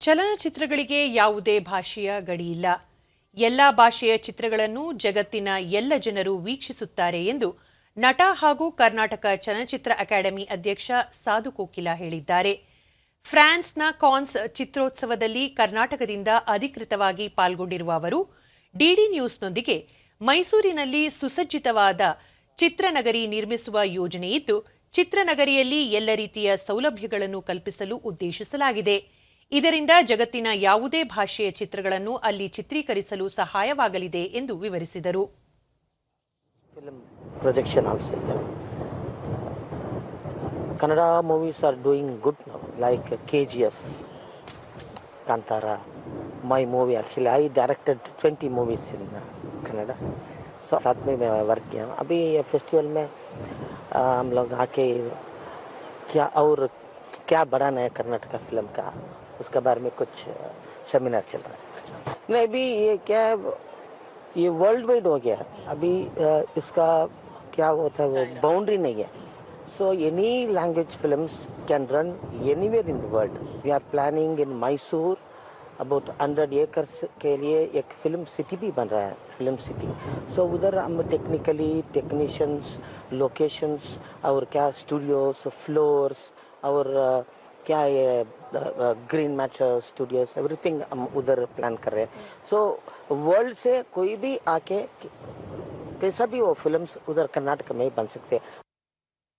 ಚಲನಚಿತ್ರಗಳಿಗೆ ಯಾವುದೇ ಭಾಷೆಯ ಗಡಿಯಿಲ್ಲ. ಎಲ್ಲ ಭಾಷೆಯ ಚಿತ್ರಗಳನ್ನು ಜಗತ್ತಿನ ಎಲ್ಲ ಜನರು ವೀಕ್ಷಿಸುತ್ತಾರೆ ಎಂದು ನಟ ಹಾಗೂ ಕರ್ನಾಟಕ ಚಲನಚಿತ್ರ ಅಕಾಡೆಮಿ ಅಧ್ಯಕ್ಷ ಸಾಧು ಕೋಕಿಲ ಹೇಳಿದ್ದಾರೆ. ಫ್ರಾನ್ಸ್ನ ಕಾನ್ಸ್ ಚಿತ್ರೋತ್ಸವದಲ್ಲಿ ಕರ್ನಾಟಕದಿಂದ ಅಧಿಕೃತವಾಗಿ ಪಾಲ್ಗೊಂಡಿರುವ ಅವರು ಡಿಡಿ ನ್ಯೂಸ್ನೊಂದಿಗೆ ಮೈಸೂರಿನಲ್ಲಿ ಸುಸಜ್ಜಿತವಾದ ಚಿತ್ರನಗರಿ ನಿರ್ಮಿಸುವ ಯೋಜನೆಯಿದ್ದು, ಚಿತ್ರನಗರಿಯಲ್ಲಿ ಎಲ್ಲ ರೀತಿಯ ಸೌಲಭ್ಯಗಳನ್ನು ಕಲ್ಪಿಸಲು ಉದ್ದೇಶಿಸಲಾಗಿದೆ. ಇದರಿಂದ ಜಗತ್ತಿನ ಯಾವುದೇ ಭಾಷೆಯ ಚಿತ್ರಗಳನ್ನು ಅಲ್ಲಿ ಚಿತ್ರೀಕರಿಸಲು ಸಹಾಯವಾಗಲಿದೆ ಎಂದು ವಿವರಿಸಿದರು film projection also. Kannada movies are doing good now, like KGF, Kantara. My movie actually, I directed 20 movies in uh, Kannada. So साथ में मैं वर्क किया अभी फेस्टिवल में आ, हम लोग आके क्या और क्या बढ़ाना है कर्नाटका फिल्म का उसके बारे में कुछ सेमिनार चल रहा है। नहीं, अभी ये क्या है ये वर्ल्ड वाइड हो गया अभी इसका क्या होता है, वो बाउंड्री नहीं है। So any language films can run anywhere in the world we are planning in Mysore about hundred acres के लिए एक फ़िल्म सिटी भी बन रहा है फ़िल्म सिटी सो उधर हम टेक्निकली टेक्नीशियंस लोकेशंस और क्या स्टूडियोस फ्लोर्स और क्या ये ग्रीन मैच स्टूडियोज एवरीथिंग हम उधर प्लान कर रहे हैं। सो वर्ल्ड से कोई भी आके कैसा भी वो फिल्म्स उधर कर्नाटक में ही बन सकते हैं।